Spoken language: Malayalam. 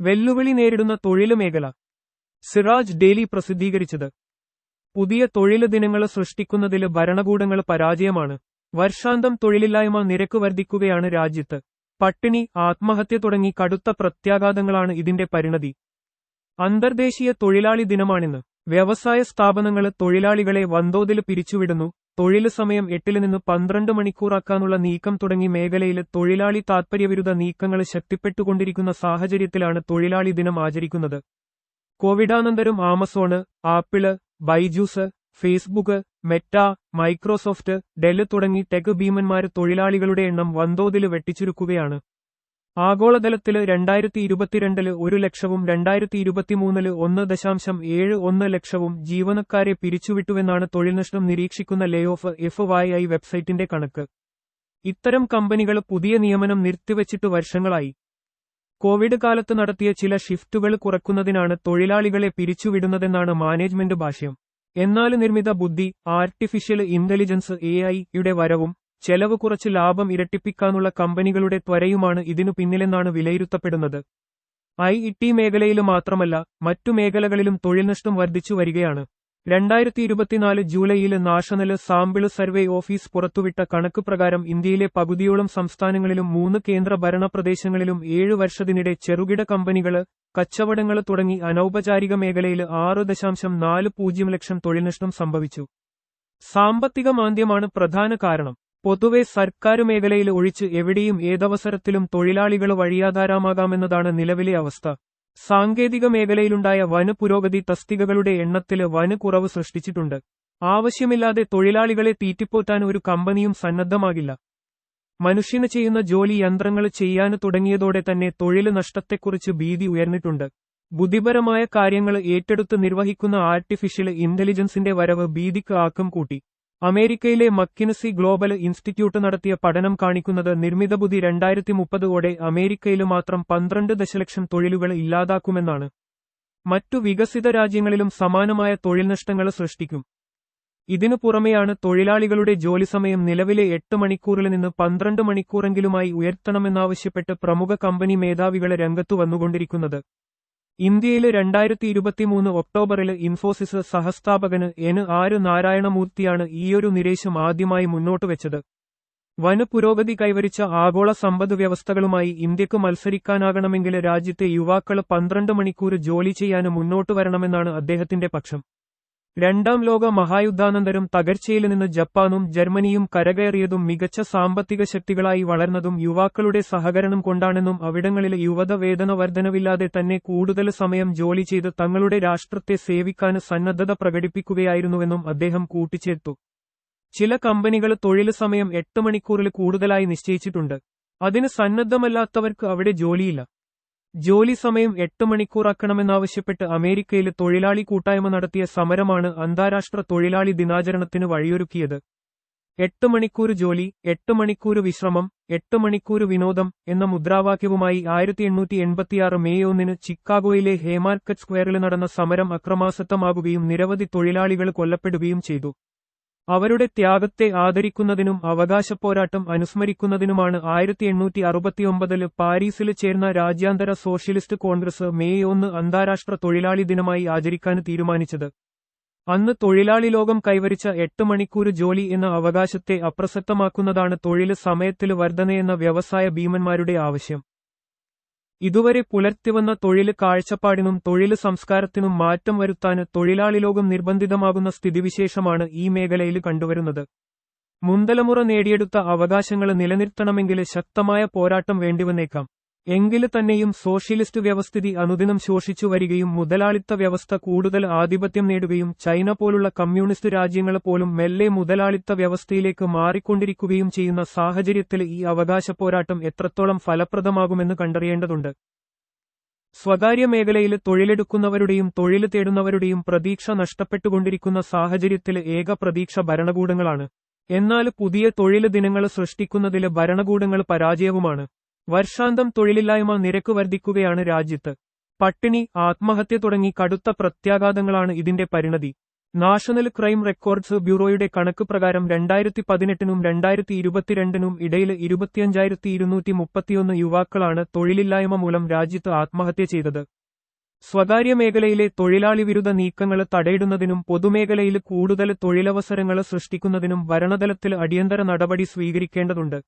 വെല്ലുവിളി നേരിടുന്ന തൊഴിലു മേഖല. സിറാജ് ഡെയിലി പ്രസിദ്ധീകരിച്ചത്. പുതിയ തൊഴിലു ദിനങ്ങൾ സൃഷ്ടിക്കുന്നതിൽ ഭരണകൂടങ്ങൾ പരാജയമാണ്. വർഷാന്തം തൊഴിലില്ലായ്മ നിരക്ക് വർദ്ധിക്കുകയാണ് രാജ്യത്ത്. പട്ടിണി ആത്മഹത്യ തുടങ്ങി കടുത്ത പ്രത്യാഘാതങ്ങളാണ് ഇതിന്റെ പരിണതി. അന്തർദേശീയ തൊഴിലാളി ദിനമാണിന്ന്. വ്യവസായ സ്ഥാപനങ്ങൾ തൊഴിലാളികളെ വൻതോതിൽ പിരിച്ചുവിടുന്നു. തൊഴിൽ സമയം എട്ടിൽ നിന്ന് പന്ത്രണ്ട് മണിക്കൂറാക്കാനുള്ള നീക്കം തുടങ്ങി മേഖലയിൽ തൊഴിലാളി താത്പര്യവിരുദ്ധ നീക്കങ്ങൾ ശക്തിപ്പെട്ടുകൊണ്ടിരിക്കുന്ന സാഹചര്യത്തിലാണ് തൊഴിലാളി ദിനം ആചരിക്കുന്നത്. കോവിഡാനന്തരം Amazon Apple Byju's Facebook Meta Microsoft Dell തുടങ്ങി ടെക് ഭീമന്മാർ തൊഴിലാളികളുടെ എണ്ണം വൻതോതിൽ വെട്ടിച്ചുരുക്കുകയാണ്. ആഗോളതലത്തിൽ രണ്ടായിരത്തി ഇരുപത്തിരണ്ടിൽ ഒരു ലക്ഷവും രണ്ടായിരത്തി ഇരുപത്തിമൂന്നിൽ ഒന്ന് ദശാംശം ഏഴ് ഒന്ന് ലക്ഷവും ജീവനക്കാരെ പിരിച്ചുവിട്ടുവെന്നാണ് തൊഴിൽനഷ്ടം നിരീക്ഷിക്കുന്ന lay off F Y I വെബ്സൈറ്റിന്റെ കണക്ക്. ഇത്തരം കമ്പനികൾ പുതിയ നിയമനം നിർത്തിവച്ചിട്ട് വർഷങ്ങളായി. കോവിഡ് കാലത്ത് നടത്തിയ ചില ഷിഫ്റ്റുകൾ കുറക്കുന്നതിനാണ് തൊഴിലാളികളെ പിരിച്ചുവിടുന്നതെന്നാണ് മാനേജ്മെന്റ് ഭാഷ്യം. എന്നാൽ നിർമ്മിത ബുദ്ധി ആർട്ടിഫിഷ്യൽ ഇന്റലിജൻസ് എ ഐയുടെ വരവും ചെലവ് കുറച്ച് ലാഭം ഇരട്ടിപ്പിക്കാനുള്ള കമ്പനികളുടെ ത്വരയുമാണ് ഇതിനു പിന്നിലെന്നാണ് വിലയിരുത്തപ്പെടുന്നത്. ഐ ഇ ടി മേഖലയിലും മാത്രമല്ല മറ്റു മേഖലകളിലും തൊഴിൽ നഷ്ടം വർദ്ധിച്ചു വരികയാണ്. രണ്ടായിരത്തി ഇരുപത്തിനാല് ജൂലൈയിൽ നാഷണൽ സാമ്പിൾ സർവേ ഓഫീസ് പുറത്തുവിട്ട കണക്ക് പ്രകാരം ഇന്ത്യയിലെ പകുതിയോളം സംസ്ഥാനങ്ങളിലും മൂന്ന് കേന്ദ്ര ഭരണ പ്രദേശങ്ങളിലും ഏഴു വർഷത്തിനിടെ ചെറുകിട കമ്പനികൾ കച്ചവടങ്ങൾ തുടങ്ങി അനൌപചാരിക മേഖലയിൽ ആറ് ദശാംശം നാല് പൂജ്യം ലക്ഷം തൊഴിൽ നഷ്ടം സംഭവിച്ചു. സാമ്പത്തിക മാന്ദ്യമാണ് പ്രധാന കാരണം. പൊതുവെ സർക്കാർ മേഖലയിൽ ഒഴിച്ച് എവിടെയും ഏതവസരത്തിലും തൊഴിലാളികൾ വഴിയാധാരമാകാമെന്നതാണ് നിലവിലെ അവസ്ഥ. സാങ്കേതിക മേഖലയിലുണ്ടായ വന പുരോഗതി തസ്തികകളുടെ എണ്ണത്തിൽ വന കുറവ് സൃഷ്ടിച്ചിട്ടുണ്ട്. ആവശ്യമില്ലാതെ തൊഴിലാളികളെ തീറ്റിപ്പോറ്റാൻ ഒരു കമ്പനിയും സന്നദ്ധമാകില്ല. മനുഷ്യന് ചെയ്യുന്ന ജോലി യന്ത്രങ്ങൾ ചെയ്യാൻ തുടങ്ങിയതോടെ തന്നെ തൊഴിൽ നഷ്ടത്തെക്കുറിച്ച് ഭീതി ഉയർന്നിട്ടുണ്ട്. ബുദ്ധിപരമായ കാര്യങ്ങൾ ഏറ്റെടുത്ത് നിർവഹിക്കുന്ന ആർട്ടിഫിഷ്യൽ ഇന്റലിജൻസിന്റെ വരവ് ഭീതിക്ക് ആക്കം കൂട്ടി. അമേരിക്കയിലെ മക്കിനസി ഗ്ലോബൽ ഇൻസ്റ്റിറ്റ്യൂട്ട് നടത്തിയ പഠനം കാണിക്കുന്നത് നിർമ്മിത ബുദ്ധി രണ്ടായിരത്തി മുപ്പതോടെ അമേരിക്കയിൽ മാത്രം പന്ത്രണ്ട് ദശലക്ഷം തൊഴിലുകൾ ഇല്ലാതാക്കുമെന്നാണ്. മറ്റു വികസിത രാജ്യങ്ങളിലും സമാനമായ തൊഴിൽ നഷ്ടങ്ങൾ സൃഷ്ടിക്കും. ഇതിനു പുറമെയാണ് തൊഴിലാളികളുടെ ജോലി സമയം നിലവിലെ എട്ട് മണിക്കൂറിൽ നിന്ന് പന്ത്രണ്ട് മണിക്കൂറെങ്കിലുമായി ഉയർത്തണമെന്നാവശ്യപ്പെട്ട് പ്രമുഖ കമ്പനി മേധാവികളെ രംഗത്തു വന്നുകൊണ്ടിരിക്കുന്നത്. ഇന്ത്യയിൽ രണ്ടായിരത്തി ഇരുപത്തിമൂന്ന് ഒക്ടോബറിൽ ഇൻഫോസിസ് സഹസ്ഥാപകന് എൻ ആര് നാരായണമൂർത്തിയാണ് ഈയൊരു നിരേശം ആദ്യമായി മുന്നോട്ട് വെച്ചത്. വന പുരോഗതി കൈവരിച്ച ആഗോള സമ്പദ് വ്യവസ്ഥകളുമായി ഇന്ത്യയ്ക്ക് മത്സരിക്കാനാകണമെങ്കിൽ രാജ്യത്തെ യുവാക്കൾ പന്ത്രണ്ട് മണിക്കൂർ ജോലി ചെയ്യാൻ മുന്നോട്ട് വരണമെന്നാണ് അദ്ദേഹത്തിന്റെ പക്ഷം. രണ്ടാം ലോക മഹായുദ്ധാനന്തരം തകർച്ചയിൽ നിന്ന് ജപ്പാനും ജർമ്മനിയും കരകയറിയതും മികച്ച സാമ്പത്തിക ശക്തികളായി വളർന്നതും യുവാക്കളുടെ സഹകരണം കൊണ്ടാണെന്നും അവിടങ്ങളിലെ യുവത വേതന വർധനവില്ലാതെ തന്നെ കൂടുതൽ സമയം ജോലി ചെയ്ത് തങ്ങളുടെ രാഷ്ട്രത്തെ സേവിക്കാൻ സന്നദ്ധത പ്രകടിപ്പിക്കുകയായിരുന്നുവെന്നും അദ്ദേഹം കൂട്ടിച്ചേർത്തു. ചില കമ്പനികൾ തൊഴിൽ സമയം എട്ട് മണിക്കൂറിൽ കൂടുതലായി നിശ്ചയിച്ചിട്ടുണ്ട്. അതിന് സന്നദ്ധമല്ലാത്തവർക്ക് അവിടെ ജോലിയില്ല. ജോലി സമയം എട്ട് മണിക്കൂറാക്കണമെന്നാവശ്യപ്പെട്ട് അമേരിക്കയിൽ തൊഴിലാളി കൂട്ടായ്മ നടത്തിയ സമരമാണ് അന്താരാഷ്ട്ര തൊഴിലാളി ദിനാചരണത്തിന് വഴിയൊരുക്കിയത്. എട്ട് മണിക്കൂർ ജോലി എട്ട് മണിക്കൂർ വിശ്രമം എട്ട് മണിക്കൂർ വിനോദം എന്ന മുദ്രാവാക്യവുമായി ആയിരത്തി എണ്ണൂറ്റി എൺപത്തിയാറ് മെയ് ഒന്നിന് ചിക്കാഗോയിലെ ഹേമാർക്കറ്റ് സ്ക്വയറിൽ നടന്ന സമരം അക്രമാസക്തമാകുകയും നിരവധി തൊഴിലാളികൾ കൊല്ലപ്പെടുകയും ചെയ്തു. അവരുടെ ത്യാഗത്തെ ആദരിക്കുന്നതിനും അവകാശപ്പോരാട്ടം അനുസ്മരിക്കുന്നതിനുമാണ് ആയിരത്തി എണ്ണൂറ്റി അറുപത്തിയൊമ്പതിൽ പാരീസിൽ ചേർന്ന രാജ്യാന്തര സോഷ്യലിസ്റ്റ് കോൺഗ്രസ് മെയ് ഒന്ന് അന്താരാഷ്ട്ര തൊഴിലാളി ദിനമായി ആചരിക്കാൻ തീരുമാനിച്ചത്. അന്ന് തൊഴിലാളി ലോകം കൈവരിച്ച എട്ട് മണിക്കൂർ ജോലി എന്ന അവകാശത്തെ അപ്രസക്തമാക്കുന്നതാണ് തൊഴിൽ സമയത്തിൽ വർധനയെന്ന വ്യവസായ ഭീമന്മാരുടെ ആവശ്യം. ഇതുവരെ പുലർത്തിവന്ന തൊഴിൽ കാഴ്ചപ്പാടിനും തൊഴിൽ സംസ്കാരത്തിനും മാറ്റം വരുത്താന് തൊഴിലാളി ലോകം നിർബന്ധിതമാകുന്ന സ്ഥിതിവിശേഷമാണ് ഈ മേഖലയിൽ കണ്ടുവരുന്നത്. മുന്തലമുറ നേടിയെടുത്ത അവകാശങ്ങൾ നിലനിർത്തണമെങ്കിൽ ശക്തമായ പോരാട്ടം വേണ്ടിവന്നേക്കാം. എങ്കിൽ തന്നെയും സോഷ്യലിസ്റ്റ് വ്യവസ്ഥിതി അനുദിനം ശോഷിച്ചു വരികയും മുതലാളിത്ത വ്യവസ്ഥ കൂടുതൽ ആധിപത്യം നേടുകയും ചൈന പോലുള്ള കമ്മ്യൂണിസ്റ്റ് രാജ്യങ്ങൾ പോലും മെല്ലെ മുതലാളിത്ത വ്യവസ്ഥയിലേക്ക് മാറിക്കൊണ്ടിരിക്കുകയും ചെയ്യുന്ന സാഹചര്യത്തിൽ ഈ അവകാശ പോരാട്ടം എത്രത്തോളം ഫലപ്രദമാകുമെന്ന് കണ്ടറിയേണ്ടതുണ്ട്. സ്വകാര്യ മേഖലയിൽ തൊഴിലെടുക്കുന്നവരുടെയും തൊഴിൽ തേടുന്നവരുടെയും പ്രതീക്ഷ നഷ്ടപ്പെട്ടുകൊണ്ടിരിക്കുന്ന സാഹചര്യത്തിൽ ഏക പ്രതീക്ഷ ഭരണകൂടങ്ങളാണ്. എന്നാൽ പുതിയ തൊഴിൽ ദിനങ്ങൾ സൃഷ്ടിക്കുന്നതിൽ ഭരണകൂടങ്ങൾ പരാജയവുമാണ്. വർഷാന്തം തൊഴിലില്ലായ്മ നിരക്ക് വർദ്ധിക്കുകയാണ് രാജ്യത്ത്. പട്ടിണി ആത്മഹത്യ തുടങ്ങി കടുത്ത പ്രത്യാഘാതങ്ങളാണ് ഇതിന്റെ പരിണതി. നാഷണൽ ക്രൈം റെക്കോർഡ്സ് ബ്യൂറോയുടെ കണക്ക് പ്രകാരം രണ്ടായിരത്തി പതിനെട്ടിനും രണ്ടായിരത്തി ഇരുപത്തിരണ്ടിനും ഇടയിൽ ഇരുപത്തിയഞ്ചായിരത്തി ഇരുന്നൂറ്റി മുപ്പത്തിയൊന്ന് യുവാക്കളാണ് തൊഴിലില്ലായ്മ മൂലം രാജ്യത്ത് ആത്മഹത്യ ചെയ്തത്. സ്വകാര്യ മേഖലയിലെ തൊഴിലാളി വിരുദ്ധ നീക്കങ്ങൾ തടയിടുന്നതിനും പൊതുമേഖലയിൽ കൂടുതൽ തൊഴിലവസരങ്ങൾ സൃഷ്ടിക്കുന്നതിനും ഭരണതലത്തിൽ അടിയന്തര നടപടി സ്വീകരിക്കേണ്ടതുണ്ട്.